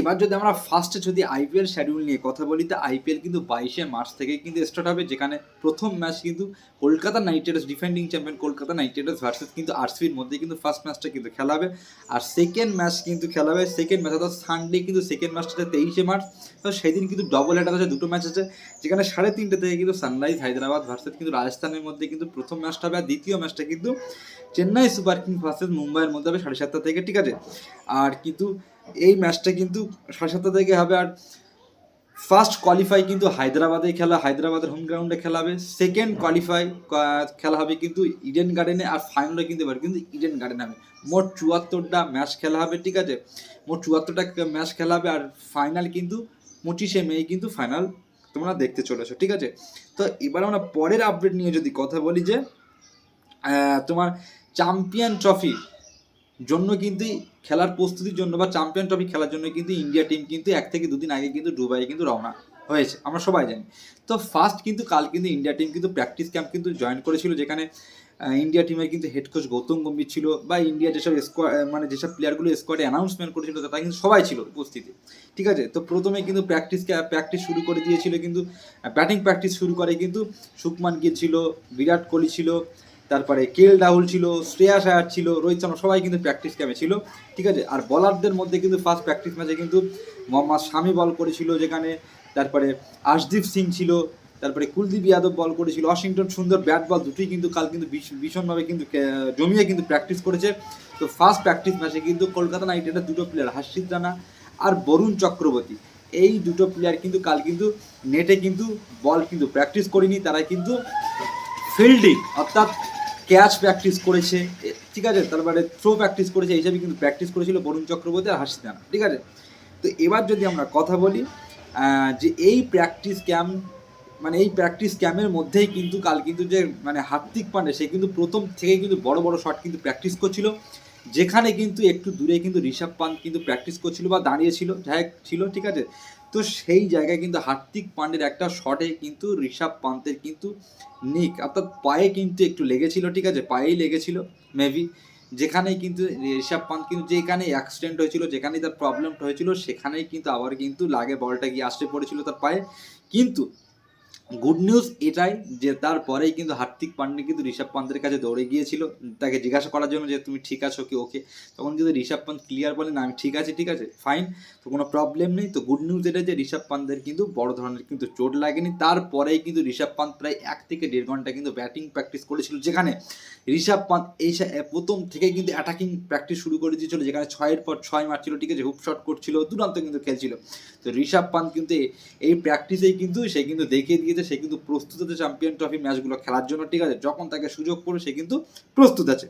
এবার যদি আমরা ফার্স্টে যদি আইপিএল শিডিউল নিয়ে কথা বলি, তো আইপিএল কিন্তু বাইশে মার্চ থেকে কিন্তু স্টার্ট হবে, যেখানে প্রথম ম্যাচ কিন্তু Kolkata Knight Riders defending champion Kolkata Knight Riders versus কিন্তু আরসিবির মধ্যে কিন্তু ফার্স্ট ম্যাচটা কিন্তু খেলা হবে। আর সেকেন্ড ম্যাচ কিন্তু খেলা হবে সেকেন্ড ম্যাচ অর্থাৎ সানডে কিন্তু সেকেন্ড ম্যাচটা তেইশে মার্চ। তো সেদিন কিন্তু ডবল হেডার আছে দুটো ম্যাচ আছে, যেখানে সাড়ে তিনটে থেকে কিন্তু সানরাইজ হায়দ্রাবাদ ভার্সেস কিন্তু রাজস্থানের মধ্যে কিন্তু প্রথম ম্যাচটা হবে, আর দ্বিতীয় ম্যাচটা কিন্তু চেন্নাই সুপার কিংস ভার্সেস মুম্বাইয়ের মধ্যে হবে সাড়ে সাতটা থেকে, ঠিক আছে? আর কিন্তু এই ম্যাচটা কিন্তু সাড়ে সাতটা থেকে হবে আর ফার্স্ট কোয়ালিফাই কিন্তু হায়দ্রাবাদে খেলা, হায়দ্রাবাদের হোম গ্রাউন্ডে খেলা হবে সেকেন্ড কোয়ালিফাই খেলা হবে কিন্তু ইডেন গার্ডেনে আর ফাইনালে কিন্তু এবার কিন্তু ইডেন গার্ডেনে হবে। মোট চুয়াত্তরটা ম্যাচ খেলা হবে, ঠিক আছে? মোট চুয়াত্তরটা ম্যাচ খেলা হবে আর ফাইনাল কিন্তু পঁচিশে মে কিন্তু ফাইনাল তোমরা দেখতে চলেছো, ঠিক আছে? তো এবার আমরা পরের আপডেট নিয়ে যদি কথা বলি যে তোমার চ্যাম্পিয়ন ট্রফি জন্য কিন্তু খেলার প্রস্তুতির জন্য বা চ্যাম্পিয়ন ট্রফি খেলার জন্য কিন্তু ইন্ডিয়া টিম কিন্তু এক থেকে দুদিন আগে কিন্তু দুবাই কিন্তু রওনা হয়েছে, আমরা সবাই জানি। তো ফার্স্ট কিন্তু কাল কিন্তু ইন্ডিয়া টিম কিন্তু প্র্যাকটিস ক্যাম্প কিন্তু জয়েন করেছিল, যেখানে ইন্ডিয়া টিমের কিন্তু হেড কোচ গৌতম গম্ভীর ছিল বা ইন্ডিয়া যেসব স্কোয়াড মানে যেসব প্লেয়ারগুলো স্কোয়াডে অ্যানাউন্সমেন্ট করেছিল, তারা কিন্তু সবাই ছিল উপস্থিতি। ঠিক আছে? তো প্রথমে কিন্তু প্র্যাকটিস প্র্যাকটিস শুরু করে দিয়েছিল কিন্তু ব্যাটিং প্র্যাকটিস শুরু করে কিন্তু সুকমান গিল ছিল বিরাট কোহলি ছিল তারপরে কেএল রাহুল ছিল শ্রেয়াস আয়ার ছিল, রোহিত শর্মা, সবাই কিন্তু প্র্যাকটিস ক্যাম্পে ছিল, ঠিক আছে? আর বলারদের মধ্যে কিন্তু ফার্স্ট প্র্যাকটিস ম্যাচে কিন্তু মোহাম্মদ শামি বল করেছিল যেখানে, তারপরে আশদীপ সিং ছিল, তারপরে কুলদীপ যাদব বল করেছিল, ওয়াশিংটন সুন্দর ব্যাট বল দুটোই কিন্তু কাল কিন্তু ভীষ- ভীষণভাবে কিন্তু জমিয়ে কিন্তু প্র্যাকটিস করেছে। তো ফার্স্ট প্র্যাকটিস ম্যাচে কিন্তু কলকাতা নাইট রাইডার্স দুটো প্লেয়ার হাসিদ রানা আর বরুণ চক্রবর্তী, এই দুটো প্লেয়ার কিন্তু কাল কিন্তু নেটে কিন্তু বল কিন্তু প্র্যাকটিস করেনি, তারা কিন্তু ফিল্ডিং অর্থাৎ ক্যাচ প্র্যাকটিস করেছে ঠিক আছে? তারপরে থ্রো প্র্যাকটিস করেছে এইসবই কিন্তু প্র্যাকটিস করেছিল বরুণ চক্রবর্তী আর হাসিদ রানা, ঠিক আছে? তো এবার যদি আমরা কথা বলি যে এই প্র্যাকটিস ক্যাম্প মানে এই প্র্যাকটিস ক্যাম্পের মধ্যেই কিন্তু কাল কিন্তু যে মানে হার্দিক পান্ডে, সে কিন্তু প্রথম থেকেই কিন্তু বড় বড় শট কিন্তু প্র্যাকটিস করছিল, যেখানে কিন্তু একটু দূরে কিন্তু ঋষভ পান্ত কিন্তু প্র্যাকটিস করছিল বা দাঁড়িয়েছিল যাই হোক ছিল, ঠিক আছে? তো সেই জায়গায় কিন্তু হার্দিক পান্ডের একটা শটে কিন্তু ঋষভ পান্তের কিন্তু নিক অর্থাৎ পায়ে কিন্তু একটু লেগেছিল, ঠিক আছে? পায়েই লেগেছিল মেবি যেখানেই কিন্তু ঋষভ পান্ত কিন্তু যেখানে অ্যাক্সিডেন্ট হয়েছিল, যেখানেই তার প্রবলেমটা হয়েছিল, সেখানেই কিন্তু আবার কিন্তু লাগে বলটা গিয়ে আসতে পড়েছিল তার পায়ে। কিন্তু গুড নিউজ এটাই যে তারপরেই কিন্তু হার্দিক পান্ডে কিন্তু ঋষভ পান্তের কাছে দৌড়ে গিয়েছিল। তাকে জিজ্ঞাসা করার জন্য যে, তুমি ঠিক আছো কি? ওকে। তখন কিন্তু ঋষভ পান্ত ক্লিয়ার বলে, না, আমি ঠিক আছি, ঠিক আছে ফাইন তো কোনো প্রবলেম নেই। তো গুড নিউজ এটা যে, ঋষভ পান্তের কিন্তু বড় ধরনের কিন্তু চোট লাগেনি। তারপরেই কিন্তু ঋষভ পান্ত প্রায় এক থেকে দেড় ঘণ্টা কিন্তু ব্যাটিং প্র্যাকটিস করেছিল, যেখানে ঋষভ পান্ত এই প্রথম থেকে কিন্তু অ্যাটাকিং প্র্যাকটিস শুরু করে দিয়েছিল, যেখানে ছয়ের পর ছয় মারছিল, ঠিক আছে হুপ শট করছিল, দুরান্ত কিন্তু খেলছিল। তো ঋষভ পান্ত কিন্তু এই প্র্যাকটিসেই কিন্তু সে কিন্তু দেখিয়ে দিয়েছে সে কিন্তু প্রস্তুত আছে চ্যাম্পিয়ন ট্রফি ম্যাচগুলো খেলার জন্য, ঠিক আছে? যখন তাকে সুযোগ পড়বে, সে কিন্তু প্রস্তুত আছে।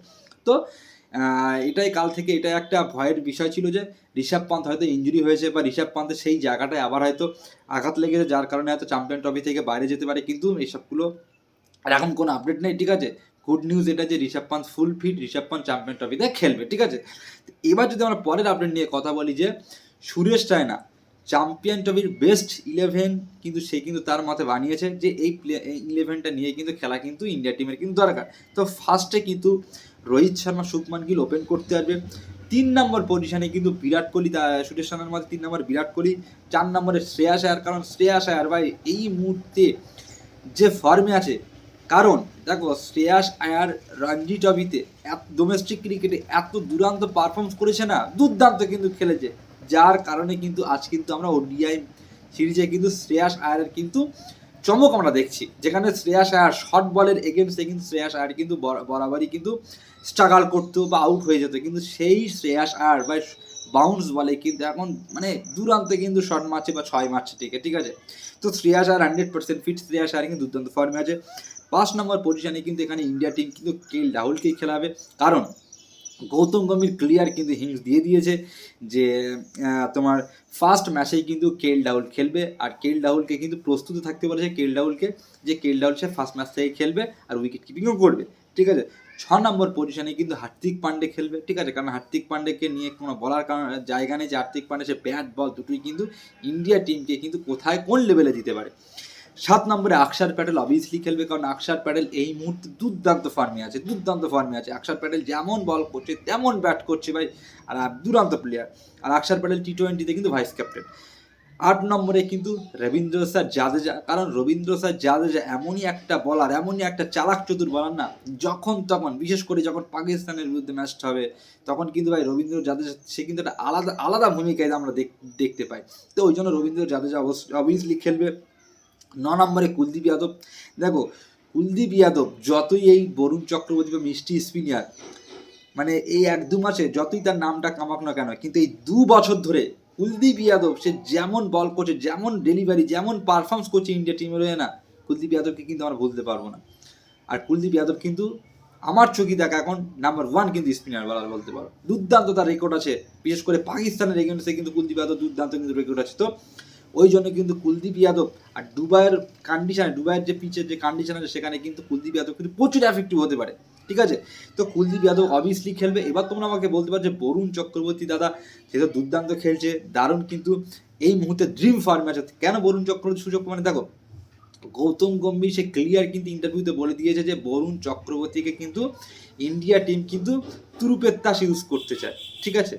তো এটাই কাল থেকে এটা একটা ভয়ের বিষয় ছিল যে, ঋষভ পান্ত হয়তো ইঞ্জুরি হয়েছে বা ঋষভ পান্তের সেই জায়গাটায় আবার হয়তো আঘাত লেগেছে, যার কারণে হয়তো চ্যাম্পিয়ন ট্রফি থেকে বাইরে যেতে পারে, কিন্তু এসবগুলো এখন কোনো আপডেট নেই, ঠিক আছে? গুড নিউজ এটা যে, Rishabh Pant full fit Rishabh Pant champion ট্রফিতে খেলবে, ঠিক আছে? এবার যদি আমরা পরের আপডেট নিয়ে কথা বলি যে, সুরেশ রায়না চ্যাম্পিয়ন ট্রফির বেস্ট ইলেভেন কিন্তু সে কিন্তু তার মতে বানিয়েছে যে এই প্লে ইলেভেনটা নিয়ে কিন্তু খেলা কিন্তু ইন্ডিয়া টিমের কিন্তু দরকার। তো ফার্স্টে কিন্তু রোহিত শর্মা, শুভমান গিল ওপেন করতে পারবে তিন নম্বর পজিশনে কিন্তু বিরাট কোহলি সুরেশ রায়নার মধ্যে তিন নম্বর বিরাট কোহলি, চার নম্বরে শ্রেয়াস আয়ার। কারণ শ্রেয়াস আয়ার ভাই, এই মুহূর্তে যে ফর্মে আছে, কারণ দেখো শ্রেয়াস আয়ার রঞ্জি ট্রফিতে এত ডোমেস্টিক ক্রিকেটে এত দুরান্ত পারফরমেন্স করেছে না, দুর্দান্ত কিন্তু খেলেছে। যার কারণে কিন্তু আজ কিন্তু আমরা ওডিআই সিরিজে কিন্তু শ্রেয়াস আয়ারের কিন্তু চমক আমরা দেখছি। যেখানে শ্রেয়াস আয়ার শর্ট বলের এগেনস্টে কিন্তু শ্রেয়াস আয়ার কিন্তু বরা- বরাবরই কিন্তু স্ট্রাগল করতো বা আউট হয়ে যেত। কিন্তু সেই শ্রেয়াস আয়ার বা বাউন্স বলে কিন্তু এখন মানে দুরান্তে কিন্তু শর্ট মারছে বা ছয় মারছে ঠিক ঠিক আছে? তো Shreyas Iyer hundred percent fit Shreyas Iyer কিন্তু দুর্দান্ত ফর্মে আছে। পাঁচ নম্বর পজিশনে কিন্তু এখানে ইন্ডিয়া টিম কিন্তু কেল রাহুলকেই খেলাবে। কারণ গৌতম গম্ভীর ক্লিয়ার কিন্তু হিংস দিয়ে দিয়েছে যে তোমার ফার্স্ট ম্যাচেই কিন্তু কেল ডাউল খেলবে। আর কেল ডাউলকে কিন্তু প্রস্তুত থাকতে বলেছে কেল ডাউলকে যে কেল ডাউল সে ফার্স্ট ম্যাচ থেকে খেলবে আর উইকেট কিপিংও করবে। ঠিক আছে? ছ নম্বর পজিশনে কিন্তু হার্দিক পান্ডে খেলবে। ঠিক আছে? কারণ হার্দিক পান্ডেকে নিয়ে কোনো বলার কারণ, জায়গা নেই যে হার্দিক পান্ডে সে ব্যাট বল দুটোই কিন্তু ইন্ডিয়া টিমকে কিন্তু কোথায়, কোন লেভেলে দিতে পারে? সাত নম্বরে আকসার প্যাটেল অবভিয়াসলি খেলবে, কারণ আকসার প্যাটেল এই মুহূর্তে দুর্দান্ত ফর্মে আছে, দুর্দান্ত ফর্মে আছে। আকসার প্যাটেল যেমন বল করছে, তেমন ব্যাট করছে ভাই, আর দুরান্ত প্লেয়ার আর আকসার প্যাটেল টি টোয়েন্টিতে কিন্তু ভাইস ক্যাপ্টেন আট নম্বরে কিন্তু রবীন্দ্র স্যার জাদেজা, কারণ রবীন্দ্র স্যার জাদেজা এমনই একটা বলার এমনই একটা চালাক চতুর বলার না, যখন তখন, বিশেষ করে যখন পাকিস্তানের বিরুদ্ধে ম্যাচটা হবে, তখন কিন্তু ভাই রবীন্দ্র জাদেজা, সে কিন্তু একটা আলাদা আলাদা ভূমিকায় আমরা দেখ- দেখতে পাই। তো ওই জন্য রবীন্দ্র জাদেজা অবশ্যই অবভিয়াসলি খেলবে। ন নম্বরে কুলদীপ যাদব। দেখো, কুলদীপ যাদব যতই এই বরুণ চক্রবর্তী বা মিষ্টি স্পিনার মানে এই এক দু মাসে যতই তার নামটা কামাক না কেন, কিন্তু এই দু বছর ধরে কুলদীপ যাদব সে যেমন বল করছে, যেমন ডেলিভারি যেমন পারফর্মস করছে ইন্ডিয়া টিমের হয়ে না, কুলদীপ যাদবকে কিন্তু আমরা ভুলতে পারব না। আর কুলদীপ যাদব কিন্তু আমার চোখে দেখা এখন নাম্বার ওয়ান কিন্তু স্পিনার বলার বলতে পারো। দুর্দান্ত তার রেকর্ড আছে, বিশেষ করে পাকিস্তানের এগেন্সে কিন্তু কুলদীপ যাদব দুর্দান্ত কিন্তু রেকর্ড আছে। তো ওই জন্য কিন্তু কুলদীপ যাদব আর দুবাইয়ের কন্ডিশন দুবাইয়ের যে পিচের যে কন্ডিশন আছে, সেখানে কিন্তু কুলদীপ যাদব কিন্তু প্রচুর এফেক্টিভ হতে পারে। ঠিক আছে? তো কুলদীপ যাদব অবভিয়াসলি খেলবে। এবার তোমরা আমাকে বলতে পারো যে বরুণ চক্রবর্তী দাদা সে তো দুর্দান্ত খেলছে। দারুণ কিন্তু এই মুহূর্তে ড্রিম ফার্মে আছে। কেন বরুণ চক্রবর্তী সুযোগ মানে দেখো, গৌতম গম্ভীর সে ক্লিয়ার কিন্তু ইন্টারভিউতে বলে দিয়েছে যে বরুণ চক্রবর্তীকে কিন্তু ইন্ডিয়া টিম কিন্তু তুরুপের তাস ইউজ করতে চায়। ঠিক আছে?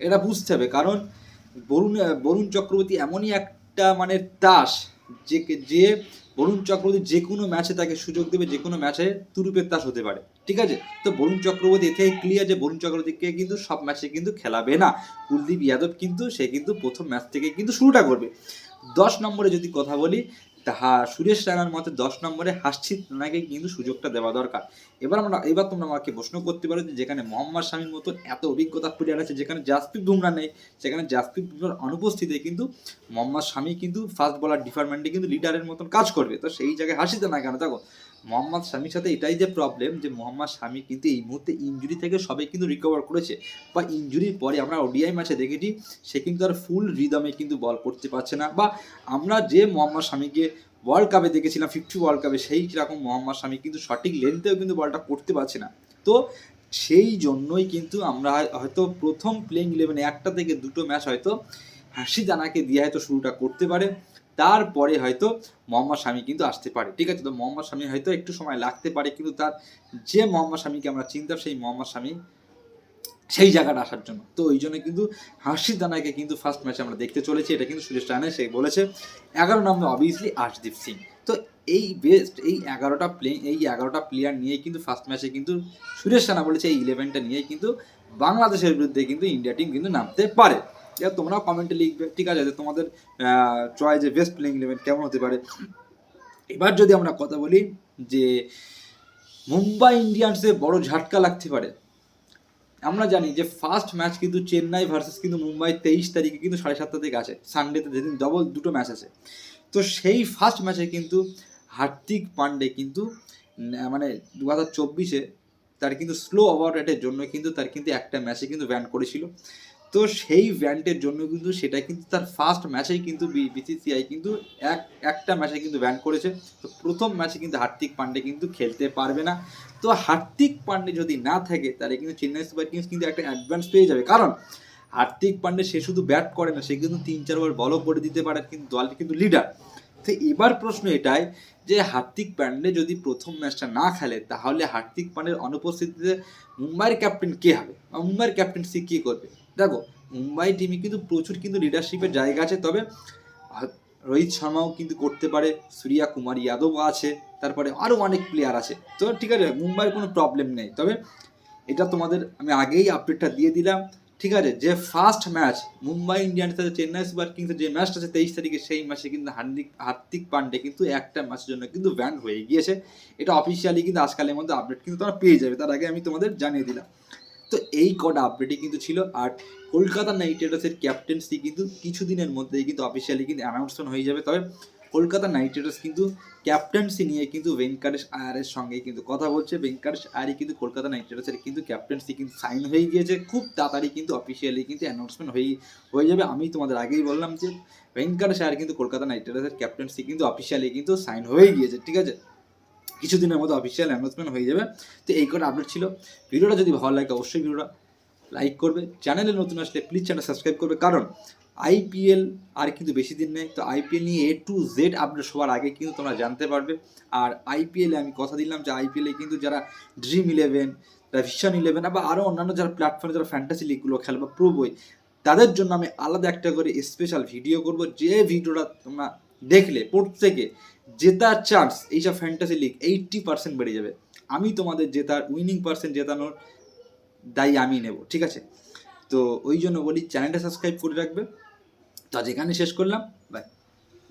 এটা বুঝতে হবে। কারণ বরুণ বরুণ চক্রবর্তী এমনই একটা মানে তাস যে যে বরুণ চক্রবর্তী যে কোনো ম্যাচে তাকে সুযোগ দেবে, যে কোনো ম্যাচে তুরুপের তাস হতে পারে। ঠিক আছে? তো বরুণ চক্রবর্তী এতে ক্লিয়ার যে বরুণ চক্রবর্তীকে কিন্তু সব ম্যাচে কিন্তু খেলাবে না। কুলদীপ যাদব কিন্তু, সে কিন্তু প্রথম ম্যাচ থেকে কিন্তু শুরুটা করবে। দশ নম্বরে যদি কথা বলি তাহা সুরেশ রায়নার মতে দশ নম্বরে হাসছিত রানাকে কিন্তু সুযোগটা দেওয়া দরকার। এবার আমরা এবার তোমরা আমাকে প্রশ্ন করতে পারো যে যেখানে মোহাম্মদ স্বামীর মতো এত অভিজ্ঞতা প্লেয়ার আছে যেখানে জাসপ্রীত বুমরা নেই, সেখানে জাসপ্রীত বুমরার অনুপস্থিতিতে কিন্তু মোহাম্মদ স্বামী কিন্তু ফার্স্ট বলার ডিপার্টমেন্টে কিন্তু লিডারের মতন কাজ করবে। তো সেই জায়গায় হাসিতে না কেন? দেখো মোহাম্মদ শামির সাথে এটাই যে প্রবলেম যে মোহাম্মদ শামি কিন্তু এই মুহূর্তে ইঞ্জুরি থেকে সবে কিন্তু রিকভার করেছে বা ইঞ্জুরির পরে আমরা ওডিআই ম্যাচে দেখেছি, সে কিন্তু আর ফুল রিদমে কিন্তু বল করতে পারছে না বা আমরা যে মোহাম্মদ শামিকে ওয়ার্ল্ড কাপে দেখেছিলাম ফিফটি ওয়ার্ল্ড কাপে সেই রকম মোহাম্মদ শামি কিন্তু সঠিক লেন্থেও কিন্তু বলটা করতে পারছে না। তো সেই জন্যই কিন্তু আমরা হয়তো প্রথম প্লেইং ইলেভেনে একটা থেকে দুটো ম্যাচ হয়তো হাসি দানাকে দিয়ে হয়তো শুরুটা করতে পারে। তারপরে হয়তো মোহাম্মদ স্বামী কিন্তু আসতে পারে। ঠিক আছে, তো মোহাম্মদ স্বামী হয়তো একটু সময় লাগতে পারে, কিন্তু তার যে মোহাম্মদ স্বামীকে আমরা চিনতাম, সেই মোহাম্মদ স্বামী সেই জায়গাটা আসার জন্য। তো ওই জন্য কিন্তু হাসির দানাকে কিন্তু ফার্স্ট ম্যাচে আমরা দেখতে চলেছি। এটা কিন্তু সুরেশ রায়না সে বলেছে, এগারো নম্বর অবভিয়াসলি আশদীপ সিং। তো এই বেস্ট এই এগারোটা প্লে এই এগারোটা প্লেয়ার নিয়ে কিন্তু ফার্স্ট ম্যাচে কিন্তু সুরেশ রানা বলেছে, এই ইলেভেনটা নিয়ে কিন্তু বাংলাদেশের বিরুদ্ধে কিন্তু ইন্ডিয়া টিম কিন্তু নামতে পারে। এবার তোমরাও কমেন্টে লিখবে, ঠিক আছে? তোমাদের চয়েস যে বেস্ট প্লেইং ইলেভেন কেমন হতে পারে? এবার যদি আমরা কথা বলি যে মুম্বাই ইন্ডিয়ান্সে বড় ঝাটকা লাগতে পারে। আমরা জানি যে ফার্স্ট ম্যাচ কিন্তু চেন্নাই ভার্সেস কিন্তু মুম্বাই তেইশ তারিখে কিন্তু সাড়ে সাতটা থেকে আছে সানডেতে যেদিন ডবল দুটো ম্যাচ আছে। তো সেই ফার্স্ট ম্যাচে কিন্তু হার্দিক পান্ডে কিন্তু মানে দু হাজার চব্বিশে তার কিন্তু স্লো ওভার রেটের জন্য কিন্তু তার কিন্তু একটা ম্যাচে কিন্তু ব্যান করেছিল। তো সেই ব্যান্ডের জন্য কিন্তু সেটা কিন্তু তার ফার্স্ট ম্যাচেই কিন্তু বিসিসিআই কিন্তু এক, একটা ম্যাচে কিন্তু ব্যান করেছে। তো প্রথম ম্যাচে কিন্তু হার্দিক পান্ডে কিন্তু খেলতে পারবে না। তো হার্দিক পান্ডে যদি না থাকে, তাহলে কিন্তু চেন্নাই সুপার কিংস কিন্তু একটা অ্যাডভান্স পেয়ে যাবে। কারণ হার্দিক পান্ডে সে শুধু ব্যাট করে না, সে কিন্তু তিন চারবার বলও করে দিতে পারে, কিন্তু দলটি কিন্তু লিডার তো এবার প্রশ্ন এটাই যে হার্দিক পান্ডে যদি প্রথম ম্যাচটা না খেলে, তাহলে হার্দিক পান্ডের অনুপস্থিতিতে মুম্বাইয়ের ক্যাপ্টেন কে হবে? বা মুম্বাইয়ের ক্যাপ্টেন্সি কে করবে? দেখো, মুম্বাই টিমে কিন্তু প্রচুর কিন্তু লিডারশিপের জায়গা আছে, তবে রোহিত শর্মাও কিন্তু করতে পারে, সূর্যা কুমার যাদব আছে, তারপরে আরও অনেক প্লেয়ার আছে। তো ঠিক আছে, মুম্বাইয়ের কোনো প্রবলেম নেই। তবে এটা তোমাদের আমি আগেই আপডেটটা দিয়ে দিলাম। ঠিক আছে, যে ফার্স্ট ম্যাচ মুম্বাই ইন্ডিয়ান্স সাথে চেন্নাই সুপার কিংসের যে ম্যাচটা আছে তেইশ তারিখে, সেই ম্যাচে কিন্তু হার্দিক হার্দিক পান্ডে কিন্তু একটা ম্যাচের জন্য কিন্তু ব্যান হয়ে গিয়েছে। এটা অফিসিয়ালি কিন্তু আজকালের মধ্যে আপডেট কিন্তু তোমরা পেয়ে যাবে, তার আগে আমি তোমাদের জানিয়ে দিলাম। তো এই কটা আপডেটই কিন্তু ছিল। আর কলকাতা নাইট রাইডার্সের ক্যাপ্টেন্সি কিন্তু কিছুদিনের মধ্যেই কিন্তু অফিসিয়ালি কিন্তু অ্যানাউন্সমেন্ট হয়ে যাবে। তবে কলকাতা নাইট রাইডার্স কিন্তু ক্যাপ্টেন্সি নিয়ে কিন্তু ভেঙ্কাটেশ আয়ারের সঙ্গে কিন্তু কথা বলছে। ভেঙ্কাটেশ আয়ারই কিন্তু কলকাতা নাইট রাইডার্সের কিন্তু ক্যাপ্টেন্সি কিন্তু সাইন হয়ে গিয়েছে। খুব তাড়াতাড়ি কিন্তু অফিসিয়ালি কিন্তু অ্যানাউন্সমেন্ট হয়ে হয়ে যাবে। আমি তোমাদের আগেই বললাম যে ভেঙ্কাটেশ আয়ার কিন্তু কলকাতা নাইট রাইডার্সের ক্যাপ্টেন্সি কিন্তু অফিসিয়ালি কিন্তু সাইন হয়ে গিয়েছে। ঠিক আছে? কিছুদিনের মধ্যে অফিসিয়াল অ্যানাউন্সমেন্ট হয়ে যাবে। তো এই করে আপডেট ছিল। ভিডিওটা যদি ভালো লাগে, অবশ্যই ভিডিওটা লাইক করবে। চ্যানেলে নতুন আসলে প্লিজ চ্যানেল সাবস্ক্রাইব করবে। কারণ আইপিএল আর কিন্তু বেশি দিন নেই। তো আইপিএল নিয়ে এ টু জেড আপডেট সবার আগে কিন্তু তোমরা জানতে পারবে। আর আইপিএলে আমি কথা দিলাম যে আইপিএলে কিন্তু যারা ড্রিম ইলেভেন ভিশন ইলেভেন বা আরও অন্যান্য যারা প্ল্যাটফর্মে যারা ফ্যান্টাসি লিগগুলো খেলে বা প্রো বই তাদের জন্য আমি আলাদা একটা করে স্পেশাল ভিডিও করব। যে ভিডিওটা তোমরা দেখলে প্রত্যেকে জেতার চান্স এইসব ফ্যান্টাসি লিগ এইট্টি পার্সেন্ট বেড়ে যাবে। আমি তোমাদের জেতার উইনিং পার্সেন্ট জেতানোর দায়ী আমি নেব, ঠিক আছে? তো ওই জন্য বলি চ্যানেলটা সাবস্ক্রাইব করে রাখবে। তো আজ এখানে শেষ করলাম। বাই